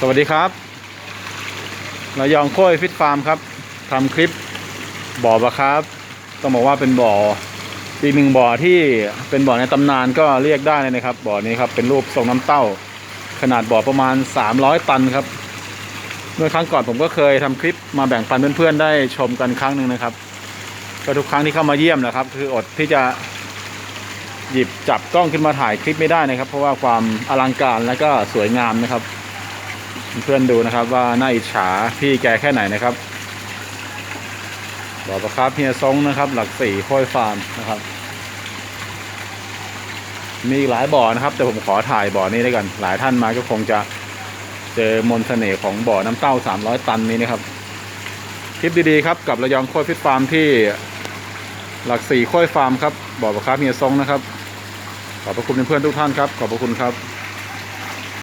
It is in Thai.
สวัสดีครับระยองโค้ยฟิตฟาร์มครับทำคลิปบ่อปลาครับ ต้องบอกว่าเป็นบ่ออีกหนึ่งบ่อที่เป็นบ่อในตำนานก็เรียกได้เลยนะครับ บ่อนี้ครับเป็นรูปทรงน้ำเต้า ขนาดบ่อประมาณ 300 ตันครับเมื่อครั้งก่อนผมก็เคยทำคลิปมาแบ่งปันเพื่อนๆได้ชมกันครั้งหนึ่งนะครับก็ทุกครั้งที่เข้ามาเยี่ยมนะครับ คืออดที่จะ หยิบจับกล้องขึ้นมาถ่ายคลิปไม่ได้นะครับ เพราะว่าความอลังการและก็สวยงามนะครับ เพื่อนดูนะครับว่าน่าอิจฉาพี่แกแค่ไหนนะครับบ่อประครับเฮียซงนะครับ หลักสี่ค่อยฟาร์มนะครับ มีหลายบ่อนะครับ แต่ผมขอถ่ายบ่อนี้ได้กัน หลายท่านมาก็คงจะเจอมนเสน่ห์ของบ่อน้ำเต้า300ตันนี้นะครับคลิปดีๆครับกับระยองโค้ยฟิตฟาร์มที่หลักสี่โค้ยฟาร์มครับบ่อประครับเฮียซงนะครับ ขอบพระคุณเพื่อนๆทุกท่านครับ ขอบพระคุณครับ